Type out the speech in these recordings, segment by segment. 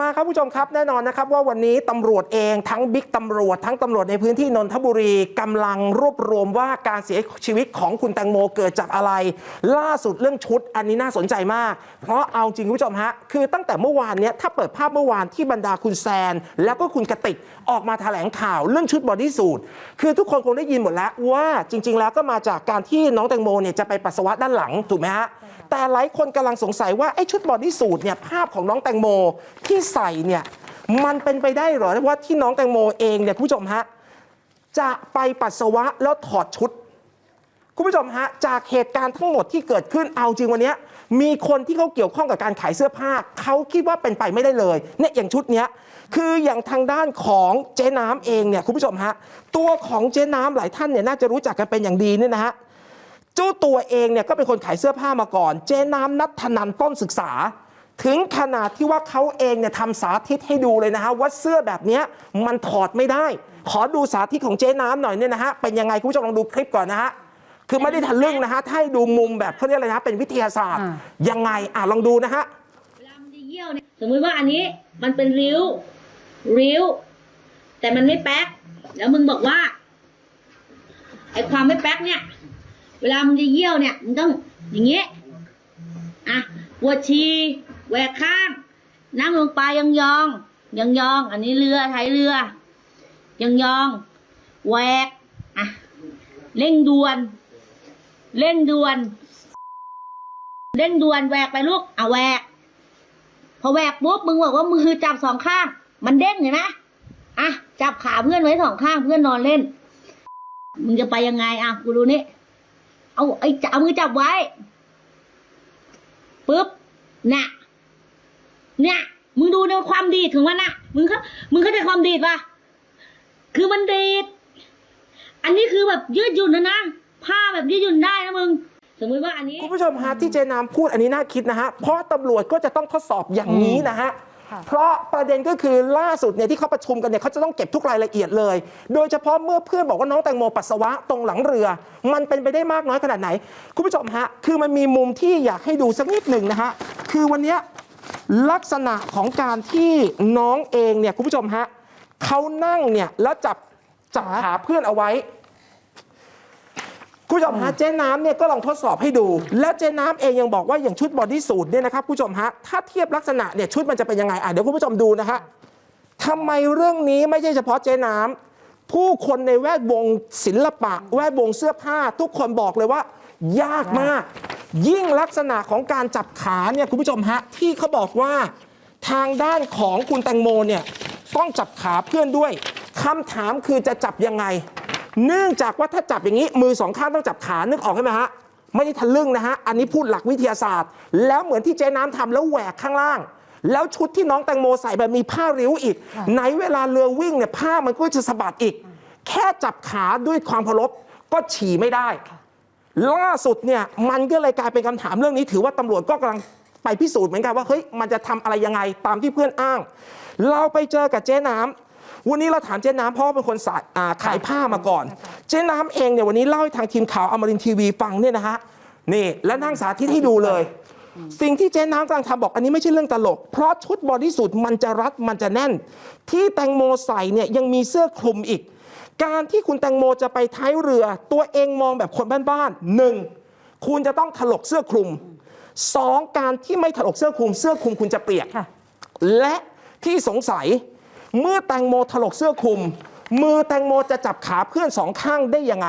มาครับผู้ชมครับแน่นอนนะครับว่าวันนี้ตำรวจเองทั้งบิ๊กตำรวจ ทั้งตำรวจในพื้นที่นนทบุรีกำลังรวบรวมว่าการเสียชีวิตของคุณแตงโมเกิดจากอะไร ล่าสุดเรื่องชุดอันนี้น่าสนใจมาก เพราะเอาจริงผู้ชมฮะคือตั้งแต่เมื่อวานเนี้ยถ้าเปิดภาพเมื่อวานที่บรรดาคุณแซน แล้วก็คุณกติกออกมาแถลงข่าวเรื่องชุดบอดี้สูทคือทุกคนคงได้ยินหมดแล้วว่าจริง ๆ แล้วก็มาจากการที่น้องแตงโมเนี่ยจะไปปัสสาวะด้านหลังถูกไหมฮะแต่หลายคนกำลังสงสัยว่าไอ้ชุดบอดี้สูทเนี่ยภาพของน้องแตงโมที่ใส่เนี่ยมันเป็นไปได้หรอว่าที่น้องแตงโมเองเนี่ยคุณผู้ชมฮะจะไปปัสสาวะแล้วถอดชุด คุณผู้ชมฮะจากเหตุการณ์ทั้งหมดที่เกิดขึ้นเอาจริงวันนี้มีคนที่เขาเกี่ยวข้องกับการขายเสื้อผ้าเขาคิดว่าเป็นไปไม่ได้เลยเนี่ยอย่างชุดเนี้ยคืออย่างทางด้านของเจ๊น้ำเองเนี่ยคุณผู้ชมฮะตัวของเจ๊น้ำหลายท่านเนี่ยน่าจะรู้จักกันเป็นอย่างดีเนี่ยนะฮะเจ้าตัวเองเนี่ยก็เป็นคนขายเสื้อผ้ามาก่อน เจ๊น้ำนัทธนันต้นศึกษา ถึงขนาดที่ว่าเขาเองเนี่ยทำสาธิตให้ดูเลยนะฮะว่าเสื้อแบบเนี้ยมันถอดไม่ได้ ขอดูสาธิตของเจ๊น้ำหน่อยเนี่ยนะฮะเป็นยังไงคุณผู้ชมลองดูคลิปก่อนนะฮะคือไม่ได้ทะลึ่งนะฮะถ้าให้ดูมุมแบบเขาเรียกอะไรนะเป็นวิทยาศาสตร์อ่ายังไงอะลองดูนะฮะเวลามันจะเยี่ยวเนี่ยสมมุติว่าอันนี้มันเป็นริ้ว ริ้ว แต่มันไม่แป๊กแล้วมึงบอกว่าไอ้ความไม่แป๊กเนี่ย เวลามึงจะเยี่ยวเนี่ยมึงต้องอย่างเงี้ยอะปวดชี แหวกข้าง นั่งลงไปยองยองยองยอง อันนี้เรือไทยเรือยองยองแหวกอะเร่งด่วน เร่งด่วน เร่งด่วนแหวกไปลูกเอาแหวก พอแหวกปุ๊บมึงบอกว่ามือจับสองข้าง มันเด้งเห็นไหมอะจับขาเพื่อนไว้สองข้างเพื่อนนอนเล่น มึงจะไปยังไงอะกูดูนี่เอาไอ้จับมือจับไว้ปุ๊บน่ะ เนี่ย มึงดูในความดีดของมันน่ะมึงเขามึงเข้าใจความดีดปะคือมันดีดอันนี้คือแบบยืดหยุ่นนะนะผ้าแบบยืดหยุ่นได้นะมึงสมมติว่าอันนี้ คุณผู้ชมฮะที่เจนามพูดอันนี้น่าคิดนะฮะ เพราะตำรวจก็จะต้องทดสอบอย่างนี้นะฮะค่ะเพราะประเด็นก็คือล่าสุดเนี่ยที่เขาประชุมกันเนี่ยเขาจะต้องเก็บทุกรายละเอียดเลย โดยเฉพาะเมื่อเพื่อนบอกว่าน้องแตงโมปัสสาวะตรงหลังเรือ มันเป็นไปได้มากน้อยขนาดไหน คุณผู้ชมฮะ คือมันมีมุมที่อยากให้ดูสักนิดหนึ่งนะฮะ คือวันเนี้ย ลักษณะของการที่น้องเองเนี่ยคุณผู้ชมฮะเขานั่งเนี่ยแล้วจับจับขาเพื่อนเอาไว้ คุณผู้ชมฮะเจ๊น้ำเนี่ยก็ลองทดสอบให้ดู และเจ๊น้ำเองยังบอกว่าอย่างชุดบอดี้สูทเนี่ยนะครับคุณผู้ชมฮะถ้าเทียบลักษณะเนี่ยชุดมันจะเป็นยังไงอะเดี๋ยวคุณผู้ชมดูนะฮะทำไมเรื่องนี้ไม่ใช่เฉพาะเจ๊น้ำผู้คนในแวดวงศิลปะ แวดวงเสื้อผ้า ทุกคนบอกเลยว่ายากมาก ยิ่งลักษณะของการจับขาเนี่ยคุณผู้ชมฮะที่เขาบอกว่าทางด้านของคุณแตงโมเนี่ยต้องจับขาเพื่อนด้วยคำถามคือจะจับยังไง เนื่องจากว่าถ้าจับอย่างนี้มือสองข้างต้องจับขานึกออกใช่ไหมฮะไม่ได้ทะลึ่งนะฮะอันนี้พูดหลักวิทยาศาสตร์ แล้วเหมือนที่เจ๊น้ำทำแล้วแหวกข้างล่าง แล้วชุดที่น้องแตงโมใส่แบบมีผ้าริ้วอีกไหนเวลาเรือวิ่งเนี่ยผ้ามันก็จะสะบัดอีก แค่จับขาด้วยความเคารพก็ฉี่ไม่ได้ ล่าสุดเนี่ยมันก็เลยกลายเป็นคำถามเรื่องนี้ ถือว่าตำรวจก็กำลังไปพิสูจน์เหมือนกันว่าเฮ้ยมันจะทำอะไรยังไงตามที่เพื่อนอ้าง เราไปเจอกับเจ๊น้ำวันนี้เราถามเจ๊น้ำเพราะว่าเป็นคนสายอ่าขายผ้ามาก่อน เจ๊น้ำเองเนี่ยวันนี้เล่าให้ทางทีมข่าวอมรินทร์ทีวีฟังเนี่ยนะฮะนี่และนั่งสาธิตให้ดูเลย สิ่งที่เจ๊น้ำกำลังทำบอกอันนี้ไม่ใช่เรื่องตลก เพราะชุดบอดี้สูทมันจะรัดมันจะแน่น ที่แตงโมใส่เนี่ยยังมีเสื้อคลุมอีก การที่คุณแตงโมจะไปท้ายเรือ ตัวเองมองแบบคนบ้านๆหนึ่งคุณจะต้องถลกเสื้อคลุมสองการที่ไม่ถลกเสื้อคลุม เสื้อคลุมคุณจะเปียกค่ะและที่สงสัยเมื่อแตงโมถลกเสื้อคลุม มือแตงโมจะจับขาเพื่อนสองข้างได้ยังไง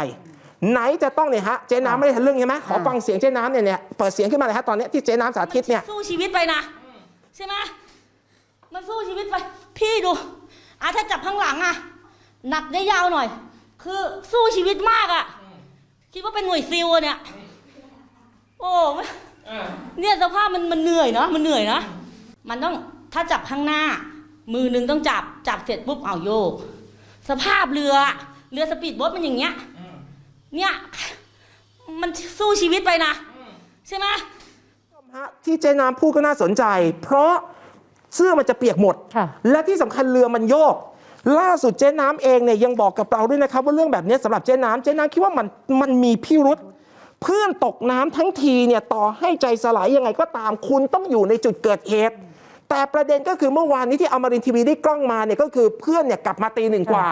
ไหนจะต้องเนี่ยฮะเจ๊น้ำไม่ได้ทะลึ่งใช่ไหมขอฟังเสียงเจ๊น้ำเนี่ยเนี่ยเปิดเสียงขึ้นมาเลยฮะตอนเนี้ยที่เจ๊น้ำสาธิตเนี่ยสู้ชีวิตไปนะใช่ไหมมันสู้ชีวิตไป พี่ดูอะถ้าจับข้างหลังอะ หนักได้ยาวหน่อย คือสู้ชีวิตมากอะ คิดว่าเป็นหน่วยซิลอะเนี่ย โอ้ไม่เนี่ยสภาพมันมันเหนื่อยเนาะมันเหนื่อยนะมันต้องถ้าจับข้างหน้า มือหนึงต้องจับจับเสร็จปุ๊บเอาโยก สภาพเรือเรือสปีดโบ๊ทมันอย่างเงี้ยเนี่ยมันสู้ชีวิตไปนะ ใช่ไหมฮะที่เจ๊น้ำพูดก็น่าสนใจ เพราะเสื้อมันจะเปียกหมดค่ะและที่สำคัญเรือมันโยก ล่าสุดเจ๊น้ำเองเนี่ยยังบอกกับเราด้วยนะครับ ว่าเรื่องแบบนี้สำหรับเจ๊น้ำเจ๊น้ำคิดว่ามันมันมีพิรุษเพื่อนตกน้ำทั้งทีเนี่ยต่อให้ใจสลายยังไงก็ตามคุณต้องอยู่ในจุดเกิดเหตุ แต่ประเด็นก็คือเมื่อวานนี้ที่อมรินทร์ทีวีได้กล้องมาเนี่ยก็คือเพื่อนเนี่ยกลับมาตีหนึ่งกว่า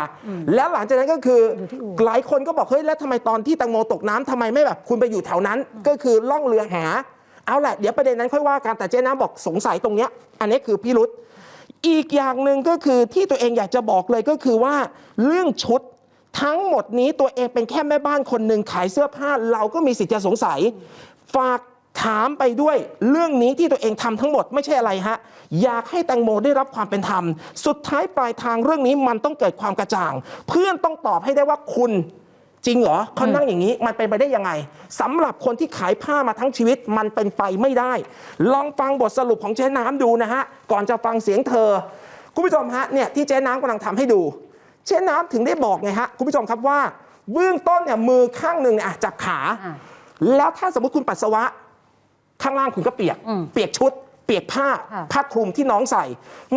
แล้วหลังจากนั้นก็คืออยู่ที่อู่หลายคนก็บอกเฮ้ยแล้วทำไมตอนที่แตังโมตกน้ำทำไมไม่แบบคุณไปอยู่แถวนั้น ก็คือล่องเรือหา เอาแหละเดี๋ยวประเด็นนั้นค่อยว่ากันแต่เจ๊น้ำบอกสงสัยตรงเนี้ยอันนี้คือพิรุษ อีกอย่างหนึ่งก็คือที่ตัวเองอยากจะบอกเลยก็คือว่าเรื่องชุดทั้งหมดนี้ตัวเองเป็นแค่แม่บ้านคนหนึ่งขายเสื้อผ้า เราก็มีสิทธิ์จะสงสัย ฝากถามไปด้วยเรื่องนี้ที่ตัวเองทำทั้งหมดไม่ใช่อะไรฮะ อยากให้แตงโมได้รับความเป็นธรรม สุดท้ายปลายทางเรื่องนี้มันต้องเกิดความกระจ่าง เพื่อนต้องตอบให้ได้ว่าคุณ จริงเหรอเขานั่งอย่างนี้มันเป็นไปได้ยังไงสำหรับคนที่ขายผ้ามาทั้งชีวิตมันเป็นไปไม่ได้ ลองฟังบทสรุปของเจ๊น้ำดูนะฮะ ก่อนจะฟังเสียงเธอ คุณผู้ชมฮะเนี่ยที่เจ๊น้ำกำลังทำให้ดู เจ๊น้ำถึงได้บอกไงฮะคุณผู้ชมครับว่า เบื้องต้นเนี่ยมือข้างหนึ่งเนี่ยอะจับขาอะแล้วถ้าสมมติคุณปัสสาวะ ข้างล่างคุณก็เปียกอืมเปียกชุด เปียกผ้าค่ะผ้าคลุมที่น้องใส่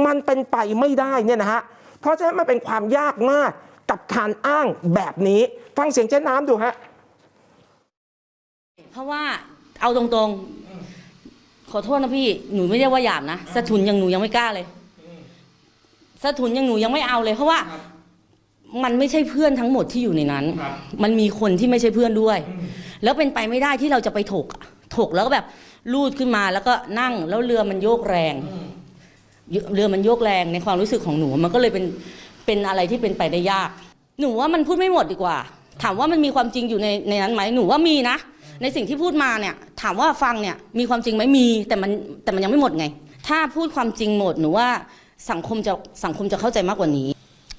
มันเป็นไปไม่ได้เนี่ยนะฮะเพราะฉะนั้นมันเป็นความยากมาก กับการอ้างแบบนี้ ฟังเสียงเจ๊น้ำดูฮะ เพราะว่าเอาตรงๆ ขอโทษนะพี่ หนูไม่ได้ว่าหยาบนะสะทุนย่างหนูยังไม่กล้าเลยสะทุนย่างหนูยังไม่เอาเลย เพราะว่ามันไม่ใช่เพื่อนทั้งหมดที่อยู่ในนั้น มันมีคนที่ไม่ใช่เพื่อนด้วย แล้วเป็นไปไม่ได้ที่เราจะไปถก ถกแล้วก็แบบลูดขึ้นมาแล้วก็นั่งแล้วเรือมันโยกแรง เรือมันโยกแรงในความรู้สึกของหนู มันก็เลยเป็น เป็นอะไรที่เป็นไปได้ยาก หนูว่ามันพูดไม่หมดดีกว่า ถามว่ามันมีความจริงอยู่ในในนั้นไหมหนูว่ามีนะ ในสิ่งที่พูดมาเนี่ยถามว่าฟังเนี่ยมีความจริงไหมมีแต่มันแต่มันยังไม่หมดไง ถ้าพูดความจริงหมดหนูว่าสังคมจะสังคมจะเข้าใจมากกว่านี้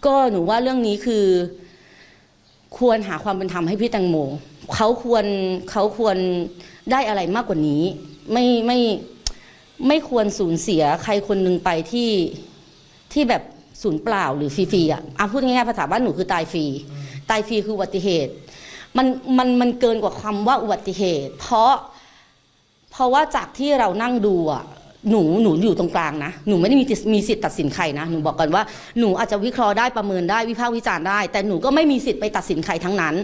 ก็หนูว่าเรื่องนี้คือ ควรหาความเป็นธรรมให้พี่แตงโมเขาควรเขาควรได้อะไรมากกว่านี้ ไม่ไม่ไม่ควรสูญเสียใครคนหนึ่งไปที่ที่แบบ สูญเปล่าหรือฟรีๆอะอะพูดง่ายๆภาษาบ้านหนูคือตายฟรีตายฟรีคืออุบัติเหตุ มันมันมันเกินกว่าคำว่าอุบัติเหตุ เพราะ เพราะว่าจากที่เรานั่งดูอะหนูหนูอยู่ตรงกลางนะหนูไม่ได้มีมีสิทธิ์ตัดสินใครนะหนูบอกก่อนว่าหนูอาจจะวิเคราะห์ได้ประเมินได้วิพากษ์วิจารณ์ได้ แต่หนูก็ไม่มีสิทธิ์ไปตัดสินใครทั้งนั้น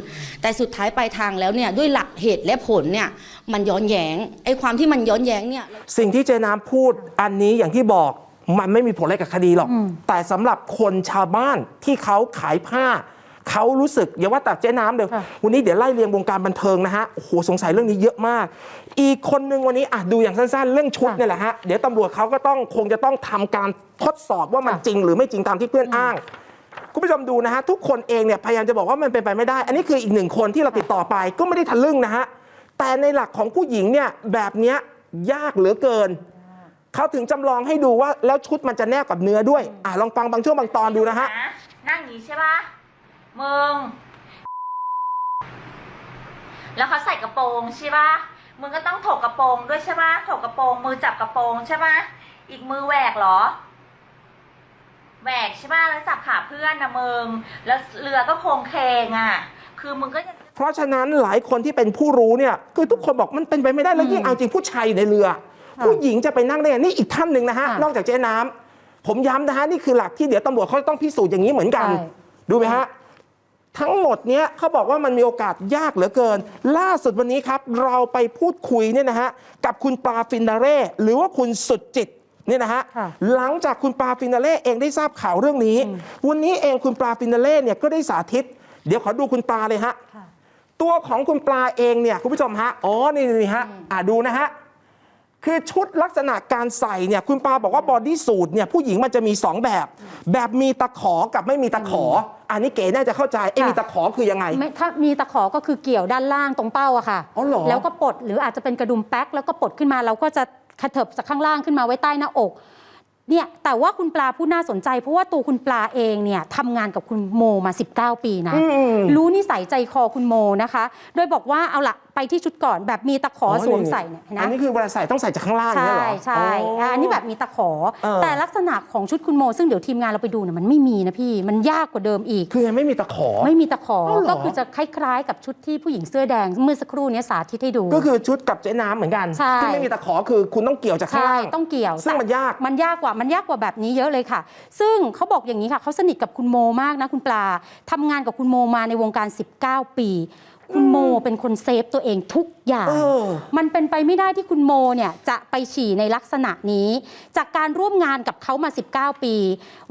แต่สุดท้ายปลายทางแล้วเนี่ยด้วยหลักเหตุและผลเนี่ยมันย้อนแย้งไอ้ความที่มันย้อนแย้งเนี่ยสิ่งที่เจ๊น้ำพูดอันนี้อย่างที่บอก มันไม่มีผลอะไรกับคดีหรอก แต่สำหรับคนชาวบ้านที่เขาขายผ้า เขารู้สึกอย่าว่าแต่เจ๊น้ำเดียวค่ะวันนี้เดี๋ยวไล่เรียงวงการบันเทิงนะฮะโอ้โหสงสัยเรื่องนี้เยอะมาก อีกคนนึงวันนี้อะดูอย่างสั้นๆ เรื่องชุดเนี่ยแหละฮะเดี๋ยวตำรวจเขาก็ต้องคงจะต้องทำการทดสอบว่ามันจริง หรือไม่จริงตามที่เพื่อนอ้างคุณผู้ชมดูนะฮะทุกคนเองเนี่ยพยายามจะบอกว่ามันเป็นไปไม่ได้ อันนี้คืออีกหนึ่งคนที่เราติดต่อไปก็ไม่ได้ทะลึ่งนะฮะแต่ในหลักของผู้หญิงเนี่ยแบบเนี้ยยากเหลือเกิน เขาถึงจำลองให้ดูว่าแล้วชุดมันจะแนบกับเนื้อด้วย อะลองฟังบางช่วงบางตอนดูนะฮะ นั่งอย่างนี้ใช่ปะมึง แล้วเขาใส่กระโปรงใช่ปะมึงก็ต้องถกกระโปรงด้วยใช่ปะถกกระโปรงมือจับกระโปรงใช่ปะอีกมือแหวกเหรอ แหวกใช่ปะแล้วจับขาเพื่อนนะมึง แล้วเรือก็โคงเคงอะ คือมึงก็ยังเพราะฉะนั้นหลายคนที่เป็นผู้รู้เนี่ย คือทุกคนบอกมันเป็นไปไม่ได้แล้วยิ่งเอาจริงผู้ชายอยู่ในเรือ ผู้หญิงจะไปนั่งได้ไงนี่อีกท่านหนึ่งนะฮะค่ะนอกจากเจ๊น้ำผมย้ำนะฮะ นี่คือหลักที่เดี๋ยวตำรวจเขาจะต้องพิสูจน์อย่างนี้เหมือนกันใช่ดูไหมฮะ ทั้งหมดเนี้ยเขาบอกว่ามันมีโอกาสยากเหลือเกิน ล่าสุดวันนี้ครับ เราไปพูดคุยเนี่ยนะฮะ กับคุณปลาฟินาเร่หรือว่าคุณสุดจิตเนี่ยนะฮะค่ะหลังจากคุณปลาฟินาเล่เองได้ทราบข่าวเรื่องนี้ วันนี้เองคุณปลาฟินาเล่เนี่ยก็ได้สาธิต เดี๋ยวขอดูคุณปลาเลยฮะค่ะตัวของคุณปลาเองเนี่ยคุณผู้ชมฮะ อ๋อ นี่นี่ฮะ อ่าดูนะฮะ คือชุดลักษณะการใส่เนี่ยคุณปาบอกว่าบอดี้สูทเนี่ยผู้หญิงมันจะมี 2 แบบ แบบมีตะขอกับไม่มีตะขอ อันนี้เก๋น่าจะเข้าใจไอ้ค่ะมีตะขอคือยังไง ไม่ถ้ามีตะขอก็คือเกี่ยวด้านล่างตรงเป้าอะค่ะ อ๋อเหรอ แล้วก็ปลดหรืออาจจะเป็นกระดุมแป๊กแล้วก็ปลดขึ้นมาเราก็จะกระเถิบจากข้างล่างขึ้นมาไว้ใต้หน้าอก เนี่ยแต่ว่าคุณปลาผู้น่าสนใจ เพราะว่าตัวคุณปลาเองเนี่ยทำงานกับคุณโมมา 19 ปีนะ อืม รู้นิสัยใจคอคุณโมนะคะ โดยบอกว่าเอาละไปที่ชุดก่อนแบบมีตะขอสวมใส่เนี่ยเห็นอันนะนี้คือเวลาใส่ต้องใส่จากข้างล่างเนี่ยใช่เหรอใช่อะอันนี้แบบมีตะขอเออแต่ลักษณะของชุดคุณโม ซึ่งเดี๋ยวทีมงานเราไปดูเนี่ยมันไม่มีนะพี่มันยากกว่าเดิมอีก คือยังไม่มีตะขอไม่มีตะขออ้าวเหรอก็คือจะคล้ายๆ กับชุดที่ผู้หญิงเสื้อแดงเมื่อสักครู่เนี้ยสาธิตให้ดู ก็คือชุดกับเจ๊น้ำเหมือนกันใช่ที่ไม่มีตะขอคือคุณต้องเกี่ยวจากข้างใช่ล่างต้องเกี่ยว ซึ่งมันยากมันยากกว่ามันยากกว่าแบบนี้เยอะเลยค่ะ ซึ่งเขาบอกอย่างนี้ค่ะเขาสนิทกับคุณโมมากนะคุณปลาทำงานกับคุณโมมาในวงการ 19 ปี คุณโมเป็นคนเซฟตัวเองทุกอย่าง เออ มันเป็นไปไม่ได้ที่คุณโมเนี่ยจะไปฉี่ในลักษณะนี้ จากการร่วมงานกับเขามา 19 ปี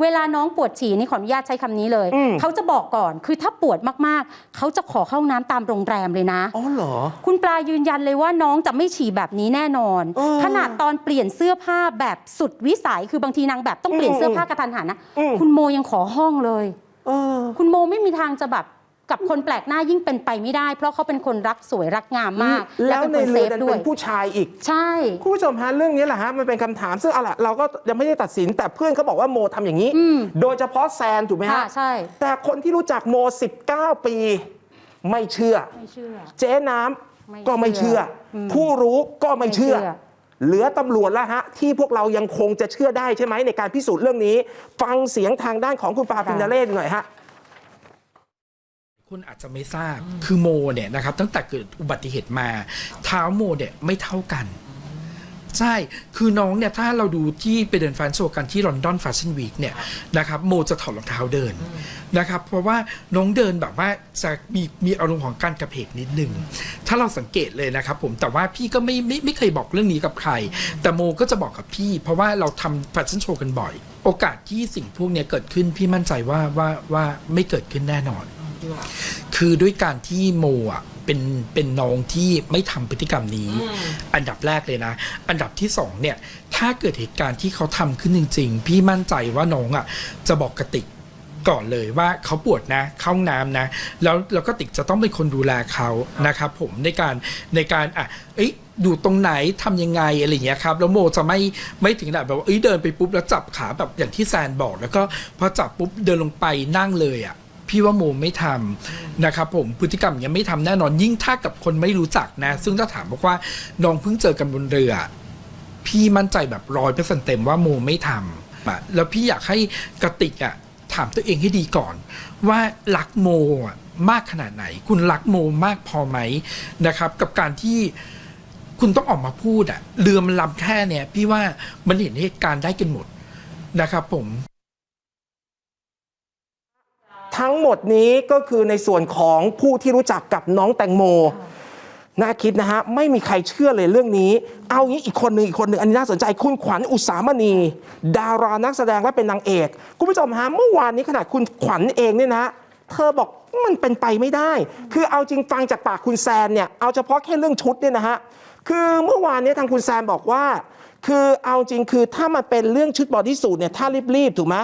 เวลาน้องปวดฉี่นี่ขออนุญาตใช้คำนี้เลย อืม เขาจะบอกก่อนคือถ้าปวดมากๆ เขาจะขอเข้าห้องน้ำตามโรงแรมเลยนะ อ๋อเหรอ คุณปลายืนยันเลยว่าน้องจะไม่ฉี่แบบนี้แน่นอน เออขนาดตอนเปลี่ยนเสื้อผ้าแบบสุดวิสัย คือบางทีนางแบบต้องเปลี่ยนเสื้อผ้ากระทันหันนะ อืม คุณโมยังขอห้องเลย เออ คุณโมไม่มีทางจะแบบ กับคนแปลกหน้ายิ่งเป็นไปไม่ได้ เพราะเขาเป็นคนรักสวยรักงามมากแล้วเป็นในคนเซเรือฟนั้นด้วเป็ยนผู้ชายอีก ใช่คุณผู้ชมฮะเรื่องนี้แหละฮะมันเป็นคำถามซึ่งเอาล่ะเราก็ยังไม่ได้ตัดสิน แต่เพื่อนเขาบอกว่าโมทำอย่างนี้อืมโดยเฉพาะแซนถูกไหมค่ะฮะใช่แต่คนที่รู้จักโม 19 ปี ไม่เชื่อไม่เชื่อเจ๊น้ไม่ำก็ไม่เชื่ออมผู้รู้ก็ไม่เชื่อไม่เชื่อเหลือตำรวจแล้วฮะ ที่พวกเรายังคงจะเชื่อได้ใช่ไหมในการพิสูจน์เรื่องนี้ ฟังเสียงทางด้านของคุณปาฟินาเล่หน่อยฮะ คุณอาจจะไม่ทราบคือโมเนี่ยนะครับตั้งแต่เกิดอุบัติเหตุมา เท้าโมเนี่ยไม่เท่ากัน ใช่ คือน้องเนี่ยถ้าเราดูที่ไปเดินแฟชั่นโชว์กันที่ลอนดอนแฟชั่นวีคเนี่ยนะครับโมจะถอดรองเท้าเดินนะครับ เพราะว่าน้องเดินแบบว่าจะมีมีอารมณ์ของการกระเพกนิดนึง ถ้าเราสังเกตเลยนะครับผมแต่ว่าพี่ก็ไม่ไม่ไม่เคยบอกเรื่องนี้กับใคร แต่โมก็จะบอกกับพี่ เพราะว่าเราทำแฟชั่นโชว์กันบ่อย โอกาสที่สิ่งพวกเนี้ยเกิดขึ้นพี่มั่นใจว่าว่าว่าไม่เกิดขึ้นแน่นอน คือด้วยการที่โมอะเป็นเป็นน้องที่ไม่ทำพฤติกรรมนี้ อันดับแรกเลยนะ อันดับที่สองเนี่ย ถ้าเกิดเหตุการณ์ที่เขาทำขึ้นจริง ๆ พี่มั่นใจว่าน้องอะ จะบอกกติกก่อนเลยว่าเขาปวดนะเข้าห้องน้ำนะ แล้วแล้วก็ติกจะต้องเป็นคนดูแลเขานะครับผมในการในการอะเอ้ยอยู่ตรงไหนทำยังไงอะไรอย่างเงี้ยครับแล้วโมจะไม่ไม่ถึงขนาดแบบว่าเอ้ยเดินไปปุ๊บแล้วจับขาแบบอย่างที่แซนบอก แล้วก็พอจับปุ๊บเดินลงไปนั่งเลยอะ พี่ว่าโมไม่ทำนะครับผมพฤติกรรมอย่างเงี้ยไม่ทำแน่นอนยิ่งถ้ากับคนไม่รู้จักนะ ซึ่งถ้าถามบอกว่าน้องเพิ่งเจอกันบนเรือ พี่มั่นใจแบบร้อยเปอร์เซ็นต์เต็มว่าโมไม่ทำอะแล้วพี่อยากให้กระติกอะถามตัวเองให้ดีก่อน ว่ารักโมอะมากขนาดไหน คุณรักโมมากพอไหมนะครับ กับการที่คุณต้องออกมาพูดอะเรือมันลำแค่เนี่ย พี่ว่ามันเห็นเหตุการณ์ได้กันหมดนะครับผม ทั้งหมดนี้ก็คือในส่วนของผู้ที่รู้จักกับน้องแตงโมน่าคิดนะฮะไม่มีใครเชื่อเลยเรื่องนี้ เอางี้อีกคนหนึ่งอีกคนหนึ่งอันนี้น่าสนใจคุณขวัญอุสามณี ดารานักแสดงและเป็นนางเอก คุณผู้ชมฮะเมื่อวานนี้ขนาดคุณขวัญเองเนี่ยนะเธอบอกมันเป็นไปไม่ได้ คือเอาจริงฟังจากปากคุณแซนเนี่ยเอาเฉพาะแค่เรื่องชุดเนี่ยนะฮะคือเมื่อวานนี้ทางคุณแซนบอกว่า คือเอาจริงคือถ้ามันเป็นเรื่องชุดบอดี้สูทเนี่ยถ้ารีบๆถูกไหม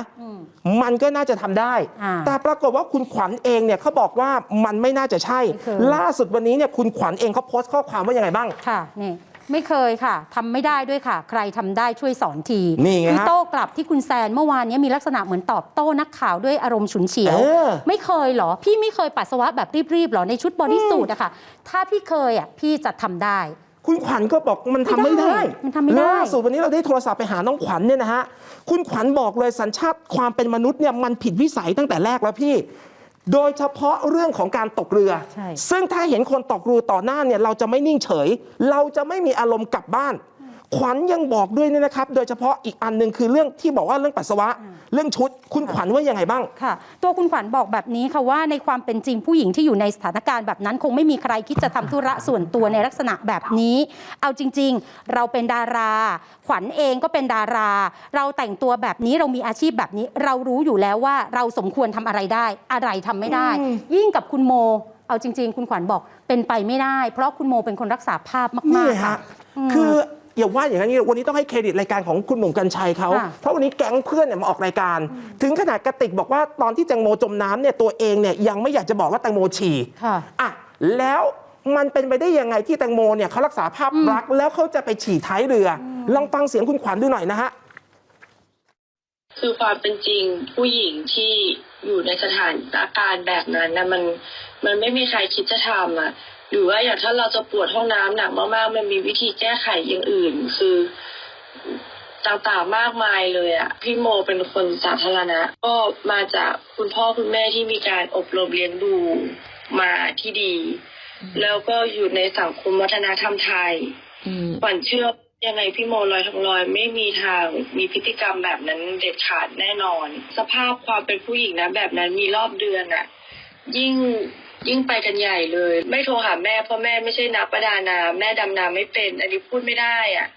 มันก็น่าจะทำได้อ่าแต่ปรากฏว่าคุณขวัญเองเนี่ยเขาบอกว่ามันไม่น่าจะใช่ไม่เคยล่าสุดวันนี้เนี่ยคุณขวัญเองเขาโพสต์ข้อความว่ายังไงบ้างค่ะนี่ไม่เคยค่ะทำไม่ได้ด้วยค่ะ ใครทำได้ช่วยสอนทีนี่ไงฮะคือโต้กลับที่คุณแซนเมื่อวานนี้มีลักษณะเหมือนตอบโต้นักข่าวด้วยอารมณ์ฉุนเฉียวเออไม่เคยเหรอ พี่ไม่เคยปัสสาวะแบบรีบๆหรอในชุดบอดี้สูทอะค่ะ ถ้าพี่เคยอะพี่จะทำได้ คุณขวัญก็บอกมันทำไม่ได้มันทำไม่ได้ล่าสุดวันนี้เราได้โทรศัพท์ไปหาน้องขวัญเนี่ยนะฮะคุณขวัญบอกเลยสัญชาติความเป็นมนุษย์เนี่ยมันผิดวิสัยตั้งแต่แรกแล้วพี่ โดยเฉพาะเรื่องของการตกเรือ ใช่ ซึ่งถ้าเห็นคนตกเรือต่อหน้าเนี่ยเราจะไม่นิ่งเฉย เราจะไม่มีอารมณ์กลับบ้าน ขวัญยังบอกด้วยเนี่ยนะครับ โดยเฉพาะอีกอันหนึ่งคือเรื่องที่บอกว่าเรื่องปัสสาวะ เรื่องชุด คุณขวัญว่ายังไงบ้าง ค่ะ ตัวคุณขวัญบอกแบบนี้ค่ะว่าในความเป็นจริงผู้หญิงที่อยู่ในสถานการณ์แบบนั้น คงไม่มีใครคิดจะทำธุระส่วนตัวในลักษณะแบบนี้ เอาจริง ๆ เราเป็นดารา ขวัญเองก็เป็นดารา เราแต่งตัวแบบนี้เรามีอาชีพแบบนี้ เรารู้อยู่แล้วว่าเราสมควรทำอะไรได้ อะไรทำไม่ได้ ยิ่งกับคุณโมเอาจริง ๆ คุณขวัญบอกเป็นไปไม่ได้ เพราะคุณโมเป็นคนรักษาภาพนี่มากๆฮะค่ะคือ อย่าว่าอย่างนั้นนี่วันนี้ต้องให้เครดิตรายการของคุณหนุ่มกัญชัยเขาค่ะ เพราะวันนี้แก๊งเพื่อนเนี่ยมาออกรายการ ถึงขนาดกระติกบอกว่าตอนที่แตงโมจมน้ำเนี่ยตัวเองเนี่ยยังไม่อยากจะบอกว่าแตงโมฉี่ ค่ะ อะแล้วมันเป็นไปได้ยังไงที่แตงโมเนี่ยเขารักษาภาพลักษณ์แล้วเขาจะไปฉี่ท้ายเรือ ลองฟังเสียงคุณขวัญดูหน่อยนะฮะ คือความเป็นจริงผู้หญิงที่อยู่ในสถานอาการแบบนั้นนะมัน มันไม่มีใครคิดจะทำอะ หรือว่าอย่างถ้าเราจะปวดห้องน้ำหนักมากๆ มันมีวิธีแก้ไขอย่างอื่น คือต่างๆมากมายเลยอะพี่โมเป็นคนสาธารณะ ก็มาจากคุณพ่อคุณแม่ที่มีการอบรมเลี้ยงดูมาที่ดี แล้วก็อยู่ในสังคมวัฒนธรรมไทยขวัญเชื่อยังไงพี่โมลอยทองลอยไม่มีทางมีพฤติกรรมแบบนั้นเด็ดขาดแน่นอน สภาพความเป็นผู้หญิงนะแบบนั้นมีรอบเดือนอะยิ่ง ยิ่งไปกันใหญ่เลย ไม่โทรหาแม่เพราะแม่ไม่ใช่นักประดาน้ำแม่ดำน้ำไม่เป็น อันนี้พูดไม่ได้อะ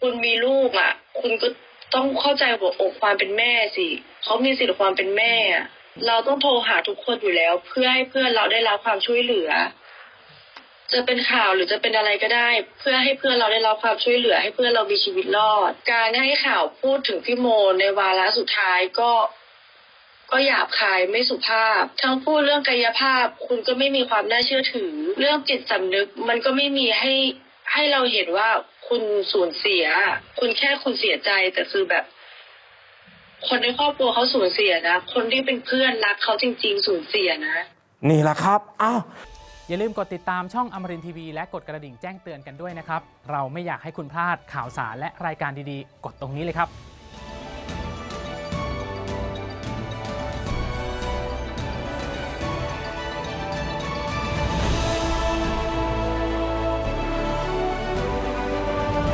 คุณมีลูกอะ คุณก็ต้องเข้าใจหัวอกความเป็นแม่สิเขามีสิทธิ์ความเป็นแม่อะเราต้องโทรหาทุกคนอยู่แล้ว เพื่อให้เพื่อนเราได้รับความช่วยเหลือ จะเป็นข่าวหรือจะเป็นอะไรก็ได้ เพื่อให้เพื่อนเราได้รับความช่วยเหลือ ให้เพื่อนเรามีชีวิตรอด การให้ข่าวพูดถึงพี่โมในวาระสุดท้ายก็ ก็หยาบคายไม่สุภาพ ทั้งพูดเรื่องกายภาพ คุณก็ไม่มีความน่าเชื่อถือ เรื่องจิตสำนึกมันก็ไม่มีให้ให้เราเห็นว่าคุณสูญเสีย คุณแค่คุณเสียใจแต่คือแบบ คนในครอบครัวเขาสูญเสียนะ คนที่เป็นเพื่อนรักเขาจริง ๆ สูญเสียนะ นี่แหละครับอ้าวอย่าลืมกดติดตามช่องอมรินทีวีและกดกระดิ่งแจ้งเตือนกันด้วยนะครับ เราไม่อยากให้คุณพลาดข่าวสารและรายการดีๆ กดตรงนี้เลยครับ